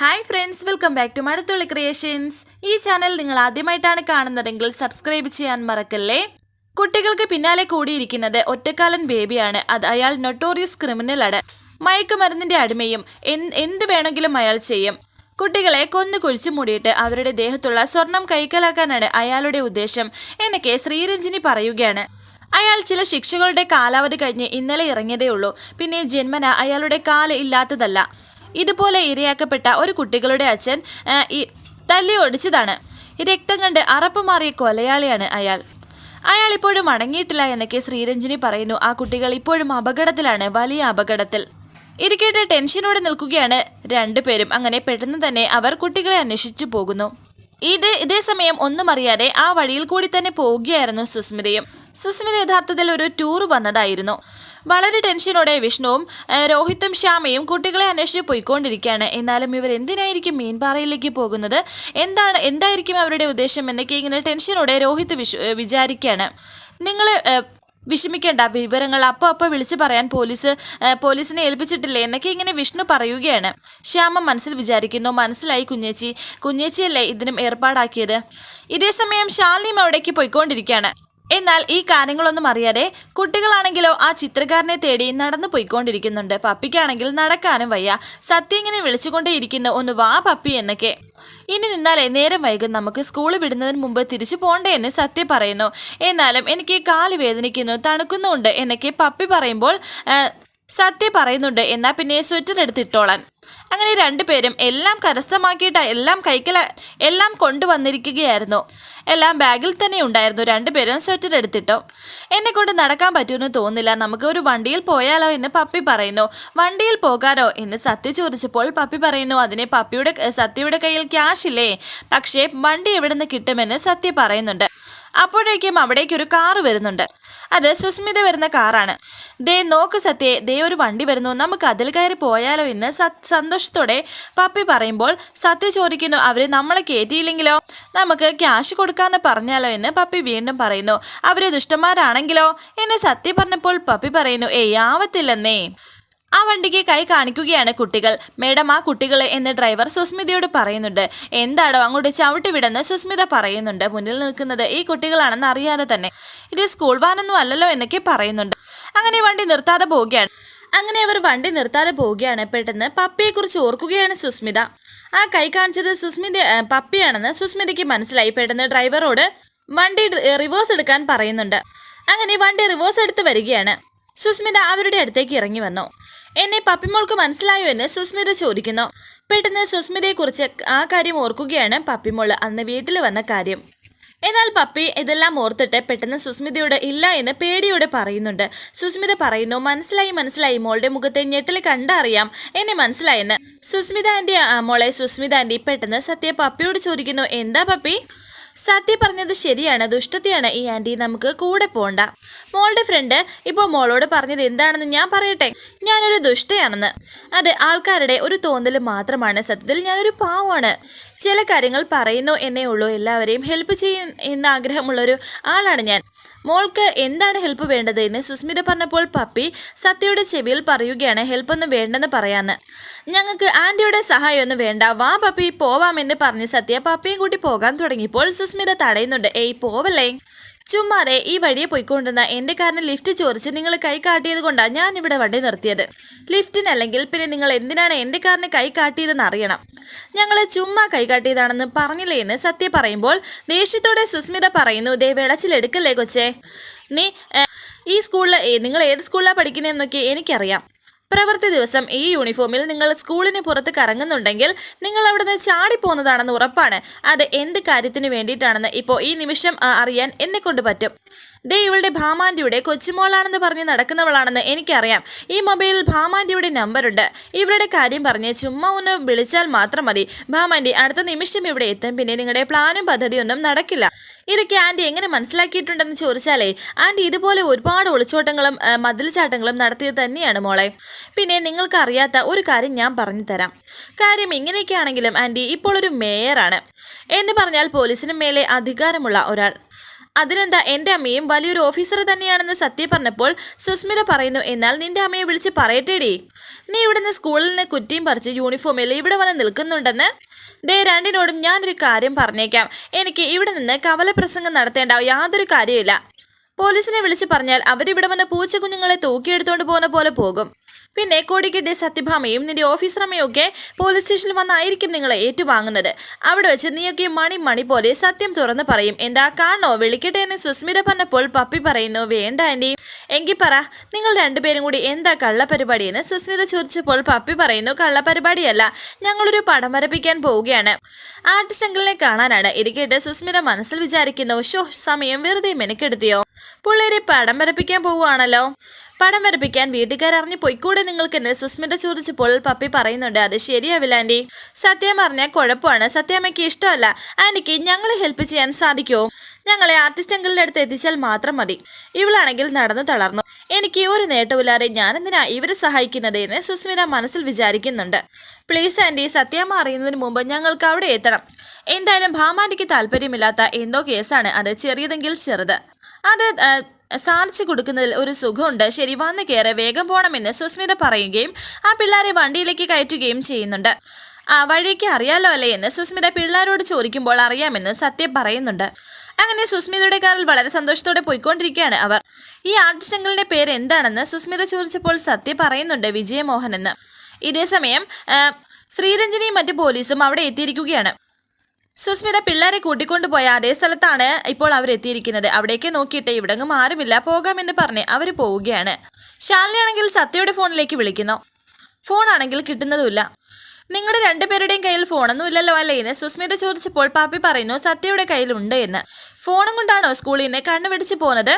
Hi friends welcome back to Mazhathulli creations ഈ channel നിങ്ങൾ ആദ്യമായിട്ടാണ് കാണുന്നതെങ്കിൽ സബ്സ്ക്രൈബ് ചെയ്യാൻ മറക്കല്ലേ? കുട്ടികൾക്ക് പിന്നാലെ കൂടിയിരിക്കുന്നത് ഒറ്റക്കാലൻ ബേബിയാണ് അത് അയാൾ നൊട്ടോറിയസ് ക്രിമിനലാണ് മയക്കുമരുന്നിന്റെ അടിമയും എന്ത് വേണമെങ്കിലും അയാൾ ചെയ്യും. കുട്ടികളെ കൊന്നു കുഴിച്ചു മൂടിയിട്ട് അവരുടെ ദേഹത്തുള്ള സ്വർണം കൈക്കലാക്കാനാണ് അയാളുടെ ഉദ്ദേശം എന്നൊക്കെ ശ്രീരഞ്ജിനി പറയുകയാണ്. അയാൾ ചില ശിക്ഷകളുടെ കാലാവധി കഴിഞ്ഞ് ഇന്നലെ ഇറങ്ങിയതേ ഉള്ളൂ പിന്നെ ജന്മന അയാളുടെ കാൽ ഇല്ലാത്തതല്ല. ഇതുപോലെ ഇരയാക്കപ്പെട്ട ഒരു കുട്ടികളുടെ അച്ഛൻ തല്ലി ഒടിച്ചതാണ്. രക്തം കണ്ട് അറപ്പ് മാറിയ കൊലയാളിയാണ് അയാൾ. അയാൾ ഇപ്പോഴും അടങ്ങിയിട്ടില്ല എന്നൊക്കെ ശ്രീരഞ്ജിനി പറയുന്നു. ആ കുട്ടികൾ ഇപ്പോഴും അപകടത്തിലാണ് വലിയ അപകടത്തിൽ. ഇരിക്കട്ടെ ടെൻഷനോടെ നിൽക്കുകയാണ് രണ്ടുപേരും. അങ്ങനെ പെട്ടെന്ന് തന്നെ അവർ കുട്ടികളെ അന്വേഷിച്ചു പോകുന്നു. ഇത് ഇതേ സമയം ഒന്നും അറിയാതെ ആ വഴിയിൽ കൂടി തന്നെ പോവുകയായിരുന്നു സുസ്മിതയും. സുസ്മിത യഥാർത്ഥത്തിൽ ഒരു ടൂർ വന്നതായിരുന്നു. വളരെ ടെൻഷനോടെ വിഷ്ണുവും രോഹിത്തും ശ്യാമയും കുട്ടികളെ അന്വേഷിച്ച് പോയിക്കൊണ്ടിരിക്കുകയാണ്. എന്നാലും ഇവർ എന്തിനായിരിക്കും മീൻപാറയിലേക്ക് പോകുന്നത്? എന്താണ് എന്തായിരിക്കും അവരുടെ ഉദ്ദേശം എന്നൊക്കെ ഇങ്ങനെ ടെൻഷനോടെ രോഹിത്ത് വിശ് വിചാരിക്കുകയാണ്. നിങ്ങൾ വിഷമിക്കേണ്ട വിവരങ്ങൾ അപ്പോൾ അപ്പോൾ വിളിച്ചു പറയാൻ പോലീസ് പോലീസിനെ ഏൽപ്പിച്ചിട്ടില്ലേ എന്നൊക്കെ ഇങ്ങനെ വിഷ്ണു പറയുകയാണ്. ശ്യാമ മനസ്സിൽ വിചാരിക്കുന്നു മനസ്സിലായി കുഞ്ഞേച്ചി. കുഞ്ഞേച്ചിയല്ലേ ഇതിനും ഏർപ്പാടാക്കിയത്? ഇതേസമയം ശാലിനിയും അവിടേക്ക് പോയിക്കൊണ്ടിരിക്കുകയാണ്. എന്നാൽ ഈ കാര്യങ്ങളൊന്നും അറിയാതെ കുട്ടികളാണെങ്കിലോ ആ ചിത്രകാരനെ തേടി നടന്നു പോയിക്കൊണ്ടിരിക്കുന്നുണ്ട്. പപ്പിക്കാണെങ്കിൽ നടക്കാനും വയ്യ. സത്യ ഇങ്ങനെ വിളിച്ചുകൊണ്ടേയിരിക്കുന്ന. ഒന്ന് വാ പപ്പി എന്നൊക്കെ. ഇനി നിന്നാലേ നേരം വൈകും. നമുക്ക് സ്കൂൾ വിടുന്നതിന് മുമ്പ് തിരിച്ചു പോണ്ടേ എന്ന് സത്യ പറയുന്നു. എന്നാലും എനിക്ക് കാൽ വേദനിക്കുന്നു തണുക്കുന്നുണ്ട് എന്നൊക്കെ പപ്പി പറയുമ്പോൾ സത്യ പറയുന്നുണ്ട്. എന്നാൽ പിന്നെ സ്വെറ്റർ എടുത്തിട്ടോളാൻ. അങ്ങനെ രണ്ടുപേരും എല്ലാം കരസ്ഥമാക്കിയിട്ട് എല്ലാം കൈക്കല എല്ലാം കൊണ്ടുവന്നിരിക്കുകയായിരുന്നു. എല്ലാം ബാഗിൽ തന്നെ ഉണ്ടായിരുന്നു. രണ്ടുപേരും സ്വെറ്റർ എടുത്തിട്ടോ. എന്നെ കൊണ്ട് നടക്കാൻ പറ്റുമെന്ന് തോന്നില്ല നമുക്ക് ഒരു വണ്ടിയിൽ പോയാലോ എന്ന് പപ്പി പറയുന്നു. വണ്ടിയിൽ പോകാനോ? എന്ന് സത്യ ചോദിച്ചപ്പോൾ പപ്പി പറയുന്നു അതിനെ പപ്പിയുടെ സത്യയുടെ കയ്യിൽ ക്യാഷ് ഇല്ലേ? പക്ഷേ വണ്ടി എവിടെ നിന്ന് കിട്ടുമെന്ന് സത്യ പറയുന്നുണ്ട്. അപ്പോഴേക്കും അവിടേക്ക് ഒരു കാറ് വരുന്നുണ്ട്. അത് സുസ്മിത വരുന്ന കാറാണ്. ദേ നോക്ക് സത്യേ ദേ ഒരു വണ്ടി വരുന്നു. നമുക്ക് അതിൽ കയറി പോയാലോ എന്ന് സന്തോഷത്തോടെ പപ്പി പറയുമ്പോൾ സത്യ ചോദിക്കുന്നു അവർ നമ്മളെ കയറ്റിയില്ലെങ്കിലോ നമുക്ക് ക്യാഷ് കൊടുക്കാന്ന് പറഞ്ഞാലോ എന്ന് പപ്പി വീണ്ടും പറയുന്നു. അവർ ദുഷ്ടന്മാരാണെങ്കിലോ എന്ന് സത്യ പറഞ്ഞപ്പോൾ പപ്പി പറയുന്നു ഏയ് ആവത്തില്ലെന്നേ. ആ വണ്ടിക്ക് കൈ കാണിക്കുകയാണ് കുട്ടികൾ. മേഡം ആ കുട്ടികളെ എന്ന് ഡ്രൈവർ സുസ്മിതയോട് പറയുന്നുണ്ട്. എന്താണോ അങ്ങോട്ട് ചവിട്ടി വിടെന്ന് സുസ്മിത പറയുന്നുണ്ട്. മുന്നിൽ നിൽക്കുന്നത് ഈ കുട്ടികളാണെന്ന് അറിയാതെ തന്നെ. ഇത് സ്കൂൾ വാനൊന്നും അല്ലല്ലോ എന്നൊക്കെ പറയുന്നുണ്ട്. അങ്ങനെ വണ്ടി നിർത്താതെ പോവുകയാണ്. അങ്ങനെ അവർ വണ്ടി നിർത്താതെ പോവുകയാണ്. പെട്ടെന്ന് പപ്പിയെക്കുറിച്ച് ഓർക്കുകയാണ് സുസ്മിത. ആ കൈ കാണിച്ചത് സുസ്മിത പപ്പിയാണെന്ന് സുസ്മിതയ്ക്ക് മനസ്സിലായി. പെട്ടെന്ന് ഡ്രൈവറോട് വണ്ടി റിവേഴ്സ് എടുക്കാൻ പറയുന്നുണ്ട്. അങ്ങനെ വണ്ടി റിവേഴ്സ് എടുത്ത് വരികയാണ്. സുസ്മിത അവരുടെ അടുത്തേക്ക് ഇറങ്ങി വന്നു. എന്നെ പപ്പിമോൾക്ക് മനസ്സിലായോ എന്ന് സുസ്മിത ചോദിക്കുന്നു. പെട്ടെന്ന് സുസ്മിതയെക്കുറിച്ച് ആ കാര്യം ഓർക്കുകയാണ് പപ്പിമോൾ അന്ന് വീട്ടിൽ വന്ന കാര്യം. എന്നാൽ പപ്പി ഇതെല്ലാം ഓർത്തിട്ട് പെട്ടെന്ന് സുസ്മിതയോട് ഇല്ല എന്ന് പേടിയോടെ പറയുന്നുണ്ട്. സുസ്മിത പറയുന്നു മനസ്സിലായി മനസ്സിലായി. മോളുടെ മുഖത്തെ ഞെട്ടിൽ കണ്ടറിയാം. എന്നെ മനസ്സിലായെന്ന്. സുസ്മിത ആന്റി മോളെ സുസ്മിത ആന്റി പെട്ടെന്ന് സത്യ പപ്പിയോട് ചോദിക്കുന്നു എന്താ പപ്പി? സത്യ പറഞ്ഞത് ശരിയാണ് ദുഷ്ടത്തെയാണ് ഈ ആന്റി നമുക്ക് കൂടെ പോണ്ട. മോളുടെ ഫ്രണ്ട് ഇപ്പോൾ മോളോട് പറഞ്ഞത് എന്താണെന്ന് ഞാൻ പറയട്ടെ? ഞാനൊരു ദുഷ്ടയാണെന്ന്. അത് ആൾക്കാരുടെ ഒരു തോന്നൽ മാത്രമാണ്. സത്യത്തിൽ ഞാനൊരു പാവമാണ്. ചില കാര്യങ്ങൾ പറയുന്നു എന്നേ ഉള്ളൂ. എല്ലാവരെയും ഹെൽപ്പ് ചെയ്യുന്ന ആഗ്രഹമുള്ളൊരു ആളാണ് ഞാൻ. മോൾക്ക് എന്താണ് ഹെൽപ്പ് വേണ്ടത് എന്ന് സുസ്മിത പറഞ്ഞപ്പോൾ പപ്പി സത്യയുടെ ചെവിയിൽ പറയുകയാണ് ഹെൽപ്പൊന്നും വേണ്ടെന്ന് പറയാന്ന്. ഞങ്ങൾക്ക് ആന്റിയുടെ സഹായമൊന്നും വേണ്ട. വാ പപ്പി പോവാമെന്ന് പറഞ്ഞ് സത്യ പപ്പിയും കൂട്ടി പോകാൻ തുടങ്ങിയപ്പോൾ സുസ്മിത തടയുന്നുണ്ട്. ഏയ് പോവല്ലേ? ചുമ്മാതെ ഈ വഴിയെ പോയിക്കൊണ്ടിരുന്ന എന്റെ കാറിന് ലിഫ്റ്റ് ചോദിച്ച് നിങ്ങൾ കൈ കാട്ടിയത് കൊണ്ടാണ് ഞാൻ ഇവിടെ വണ്ടി നിർത്തിയത്. ലിഫ്റ്റിനല്ലെങ്കിൽ പിന്നെ നിങ്ങൾ എന്തിനാണ് എന്റെ കാറിന് കൈ കാട്ടിയതെന്ന് അറിയണം. ഞങ്ങൾ ചുമ്മാ കൈ കാട്ടിയതാണെന്ന് പറഞ്ഞില്ലേ എന്ന് സത്യ പറയുമ്പോൾ ദേഷ്യത്തോടെ സുസ്മിത പറയുന്നു ദേ വിളച്ചിലെടുക്കല്ലേ കൊച്ചേ? നീ ഈ സ്കൂളിൽ നിങ്ങൾ ഏത് സ്കൂളിലാണ് പഠിക്കുന്നതെന്നൊക്കെ എനിക്കറിയാം. പ്രവൃത്തി ദിവസം ഈ യൂണിഫോമിൽ നിങ്ങൾ സ്കൂളിന് പുറത്ത് കറങ്ങുന്നുണ്ടെങ്കിൽ നിങ്ങൾ അവിടുന്ന് ചാടിപ്പോകുന്നതാണെന്ന് ഉറപ്പാണ്. അത് എന്ത് കാര്യത്തിന് വേണ്ടിയിട്ടാണെന്ന് ഇപ്പോൾ ഈ നിമിഷം അറിയാൻ എന്നെ കൊണ്ട് പറ്റും. ദേ ഇവളുടെ ഭാമാന്റിയുടെ കൊച്ചുമോളാണെന്ന് പറഞ്ഞ് നടക്കുന്നവളാണെന്ന് എനിക്കറിയാം. ഈ മൊബൈലിൽ ഭാമാന്റിയുടെ നമ്പറുണ്ട്. ഇവരുടെ കാര്യം പറഞ്ഞ് ചുമ്മാ ഒന്ന് വിളിച്ചാൽ മാത്രം മതി. ഭാമാന്റി അടുത്ത നിമിഷം ഇവിടെ എത്തും. പിന്നെ നിങ്ങളുടെ പ്ലാനും പദ്ധതിയൊന്നും നടക്കില്ല. ഇതൊക്കെ ആന്റി എങ്ങനെ മനസ്സിലാക്കിയിട്ടുണ്ടെന്ന് ചോദിച്ചാലേ ആന്റി ഇതുപോലെ ഒരുപാട് ഒളിച്ചോട്ടങ്ങളും മതിൽച്ചാട്ടങ്ങളും നടത്തിയത് തന്നെയാണ് മോളെ. പിന്നെ നിങ്ങൾക്കറിയാത്ത ഒരു കാര്യം ഞാൻ പറഞ്ഞു തരാം. കാര്യം ഇങ്ങനെയൊക്കെയാണെങ്കിലും ആന്റി ഇപ്പോൾ ഒരു മേയറാണ്. എന്ന് പറഞ്ഞാൽ പോലീസിന് മേലെ അധികാരമുള്ള ഒരാൾ. അതിനെന്താ എന്റെ അമ്മയും വലിയൊരു ഓഫീസർ തന്നെയാണെന്ന് സത്യ പറഞ്ഞപ്പോൾ സുസ്മിത പറയുന്നു എന്നാൽ നിന്റെ അമ്മയെ വിളിച്ച് പറയട്ടേടി. നീ ഇവിടുന്ന് സ്കൂളിൽ നിന്ന് കുറ്റിയും പറിച്ച് യൂണിഫോമിൽ ഇവിടെ വന്ന് നിൽക്കുന്നുണ്ടെന്ന്? ദേ രണ്ടിനോടും ഞാനൊരു കാര്യം പറഞ്ഞേക്കാം. എനിക്ക് ഇവിടെ നിന്ന് കവലപ്രസംഗം നടത്തേണ്ട യാതൊരു കാര്യമില്ല പോലീസിനെ വിളിച്ച് പറഞ്ഞാൽ അവരിവിടെ വന്ന് പൂച്ചക്കുഞ്ഞുങ്ങളെ തൂക്കിയെടുത്തോണ്ട് പോകുന്ന പോലെ പോകും. പിന്നെ കോടിക്കെട്ടിയ സത്യഭാമയും നിന്റെ ഓഫീസറമ്മയും ഒക്കെ പോലീസ് സ്റ്റേഷനിൽ വന്നായിരിക്കും നിങ്ങളെ ഏറ്റുവാങ്ങുന്നത്. അവിടെ വെച്ച് നീയൊക്കെ മണി മണി പോലെ സത്യം തുറന്ന് പറയും. എന്താ കാണോ വിളിക്കട്ടെ എന്ന് സുസ്മിത പറഞ്ഞപ്പോൾ പപ്പി പറയുന്നു വേണ്ട ആന്റി എങ്കിൽ പറ നിങ്ങൾ രണ്ടുപേരും കൂടി എന്താ കള്ളപരിപാടി എന്ന്? സുസ്മിത ചോദിച്ചപ്പോൾ പപ്പി പറയുന്നു കള്ളപരിപാടിയല്ല ഞങ്ങളൊരു പടം വരപ്പിക്കാൻ പോവുകയാണ്. ആർട്ടിസ്റ്റ് അങ്കിളിനെ കാണാനാണ്. ഇരിക്കട്ടെ സുസ്മിത മനസ്സിൽ വിചാരിക്കുന്നു ഷോ സമയം വെറുതെ മെനക്കെടുത്തിയോ? പിള്ളേരെ പടം വരപ്പിക്കാൻ പോവുകയാണല്ലോ. പടം വരപ്പിക്കാൻ വീട്ടുകാർ അറിഞ്ഞു പൊയ്ക്കൂടെ നിങ്ങൾക്കെന്ന് സുസ്മിത ചോദിച്ചപ്പോൾ പപ്പി പറയുന്നുണ്ട് അത് ശരിയാവില്ല ആന്റി സത്യം പറഞ്ഞാൽ കുഴപ്പമാണ്. സത്യാമ്മയ്ക്ക് ഇഷ്ടമല്ല. ആന്റിക്ക് ഞങ്ങളെ ഹെൽപ്പ് ചെയ്യാൻ സാധിക്കുമോ ഞങ്ങളെ ആർട്ടിസ്റ്റ് അങ്കിളിന്റെ അടുത്ത് എത്തിച്ചാൽ മാത്രം മതി. ഇവളാണെങ്കിൽ നടന്നു തളർന്നു. എനിക്ക് ഒരു നേട്ടമില്ലാതെ ഞാനെന്തിനാ ഇവരെ സഹായിക്കുന്നത് എന്ന് സുസ്മിത മനസ്സിൽ വിചാരിക്കുന്നുണ്ട്. പ്ലീസ് ആന്റി സത്യാമ്മ അറിയുന്നതിന് മുമ്പ് ഞങ്ങൾക്ക് അവിടെ എത്തണം. എന്തായാലും ഭാമാന്റിക്ക് താല്പര്യമില്ലാത്ത എന്തോ കേസാണ്. അത് ചെറിയതെങ്കിൽ ചെറുത്. അത് സാധിച്ചു കൊടുക്കുന്നതിൽ ഒരു സുഖമുണ്ട്. ശരി വന്ന് കയറി വേഗം പോകണമെന്ന് സുസ്മിത പറയുകയും ആ പിള്ളേരെ വണ്ടിയിലേക്ക് കയറ്റുകയും ചെയ്യുന്നുണ്ട്. ആ വഴിക്ക് അറിയാലോ അല്ലേ എന്ന് സുസ്മിത പിള്ളേരോട് ചോദിക്കുമ്പോൾ അറിയാമെന്ന് സത്യം പറയുന്നുണ്ട്. അങ്ങനെ സുസ്മിതയുടെ കാറിൽ വളരെ സന്തോഷത്തോടെ പോയിക്കൊണ്ടിരിക്കുകയാണ് അവർ. ഈ ആർട്ടിസ്റ്റ് അങ്കിളിന്റെ പേര് എന്താണെന്ന് സുസ്മിത ചോദിച്ചപ്പോൾ സത്യം പറയുന്നുണ്ട് വിജയമോഹൻ എന്ന്. ഇതേസമയം ശ്രീരഞ്ജനിയും മറ്റ് പോലീസും അവിടെ എത്തിയിരിക്കുകയാണ്. സുസ്മിത പിള്ളേരെ കൂട്ടിക്കൊണ്ടുപോയ അതേ സ്ഥലത്താണ് ഇപ്പോൾ അവർ എത്തിയിരിക്കുന്നത്. അവിടേക്ക് നോക്കിയിട്ട് ഇവിടെങ്ങും ആരുമില്ല. പോകാമെന്ന് പറഞ്ഞ് അവർ പോവുകയാണ്. ശാലിനിയാണെങ്കിൽ സത്യയുടെ ഫോണിലേക്ക് വിളിക്കുന്നു. ഫോണാണെങ്കിൽ കിട്ടുന്നതുമില്ല. നിങ്ങളുടെ രണ്ടുപേരുടെയും കയ്യിൽ ഫോണൊന്നും ഇല്ലല്ലോ അല്ലേ എന്ന് സുസ്മിത ചോദിച്ചപ്പോൾ പാപ്പി പറയുന്നു സത്യയുടെ കയ്യിലുണ്ട് എന്ന്. ഫോണും കൊണ്ടാണോ സ്കൂളിൽ നിന്ന് കണ്ണുപിടിച്ച് പോകുന്നത്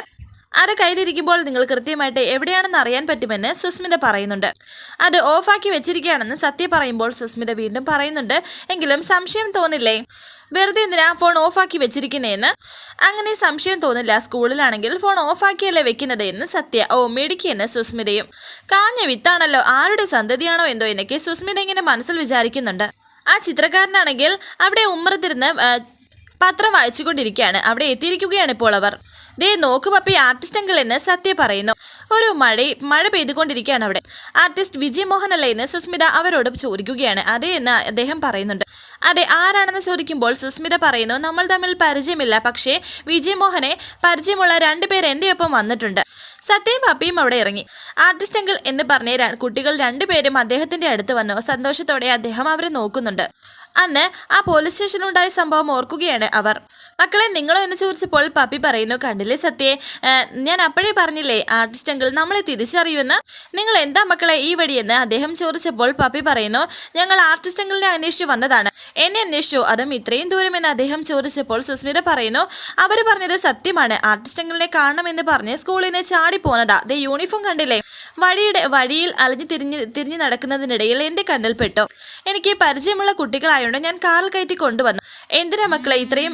അത് കയ്യിലിരിക്കുമ്പോൾ നിങ്ങൾ കൃത്യമായിട്ട് എവിടെയാണെന്ന് അറിയാൻ പറ്റുമെന്ന് സുസ്മിത പറയുന്നുണ്ട്. അത് ഓഫാക്കി വെച്ചിരിക്കുകയാണെന്ന് സത്യ പറയുമ്പോൾ സുസ്മിത വീണ്ടും പറയുന്നുണ്ട്. എങ്കിലും സംശയം തോന്നില്ലേ? വെറുതെ എന്തിനാ ഫോൺ ഓഫാക്കി വെച്ചിരിക്കുന്നതെന്ന് അങ്ങനെ സംശയം തോന്നില്ല. സ്കൂളിലാണെങ്കിൽ ഫോൺ ഓഫാക്കിയല്ലേ വെക്കുന്നത് എന്ന് സത്യ ഓ മിടുക്കിയെന്ന് സുസ്മിതയും. കാഞ്ഞ വിത്താണല്ലോ ആരുടെ സന്തതിയാണോ എന്തോ എന്നൊക്കെ സുസ്മിത ഇങ്ങനെ മനസ്സിൽ വിചാരിക്കുന്നുണ്ട്. ആ ചിത്രകാരനാണെങ്കിൽ അവിടെ ഉമ്മറത്തിരുന്ന് പത്രം വായിച്ചുകൊണ്ടിരിക്കുകയാണ്. അവിടെ എത്തിയിരിക്കുകയാണ് ഇപ്പോൾ അവർ. ദേ നോക്ക് പപ്പി ആർട്ടിസ്റ്റ് അങ്കിൾ എന്ന് സത്യ പറയുന്നു. ഒരു മഴ മഴ പെയ്തുകൊണ്ടിരിക്കുകയാണ് അവിടെ. ആർട്ടിസ്റ്റ് വിജയ് മോഹൻ അല്ലേ എന്ന് സുസ്മിത അവരോട് ചോദിക്കുകയാണ്. അതെ എന്ന് അദ്ദേഹം പറയുന്നുണ്ട്. അതെ ആരാണെന്ന് ചോദിക്കുമ്പോൾ സുസ്മിത പറയുന്നു നമ്മൾ തമ്മിൽ പരിചയമില്ല. പക്ഷേ വിജയ് മോഹനെ പരിചയമുള്ള രണ്ടുപേർ എന്റെ ഒപ്പം വന്നിട്ടുണ്ട്. സത്യയും പപ്പിയും അവിടെ ഇറങ്ങി. ആർട്ടിസ്റ്റ് അങ്കിൾ എന്ന് പറഞ്ഞ കുട്ടികൾ രണ്ടുപേരും അദ്ദേഹത്തിന്റെ അടുത്ത് വന്നു. സന്തോഷത്തോടെ അദ്ദേഹം അവരെ നോക്കുന്നുണ്ട്. അന്ന് ആ പോലീസ് സ്റ്റേഷനിലുണ്ടായ സംഭവം ഓർക്കുകയാണ് അവർ. മക്കളെ നിങ്ങളോ എന്ന് ചോദിച്ചപ്പോൾ പപ്പി പറയുന്നു കണ്ടില്ലേ സത്യേ? ഞാൻ അപ്പോഴേ പറഞ്ഞില്ലേ ആർട്ടിസ്റ്റ് അങ്കിൾ നമ്മളെ തിരിച്ചറിയുമെന്ന്? നിങ്ങൾ എന്താ മക്കളെ ഈ വഴിയെന്ന്? അദ്ദേഹം ചോദിച്ചപ്പോൾ പപ്പി പറയുന്നു ഞങ്ങൾ ആർട്ടിസ്റ്റ് അങ്കിളിനെ അന്വേഷിച്ചു വന്നതാണ്. എന്നെ അന്വേഷിച്ചു അതും ഇത്രയും ദൂരമെന്ന് അദ്ദേഹം ചോദിച്ചപ്പോൾ സുസ്മിത പറയുന്നു അവർ പറഞ്ഞത് സത്യമാണ്. ആർട്ടിസ്റ്റ് അങ്കിളിനെ കാണണമെന്ന് പറഞ്ഞ് സ്കൂളിൽ നിന്ന് ചാടി പോന്നതാ ദേ യൂണിഫോം കണ്ടില്ലേ? വഴിയുടെ വഴിയിൽ അലഞ്ഞു തിരിഞ്ഞ് തിരിഞ്ഞു നടക്കുന്നതിനിടയിൽ എന്റെ കണ്ണിൽപ്പെട്ടു എനിക്ക് പരിചയമുള്ള കുട്ടികളായതുകൊണ്ട് ഞാൻ കാറിൽ കയറ്റി കൊണ്ടുവന്നു. എന്തിനാ മക്കളെ ഇത്രയും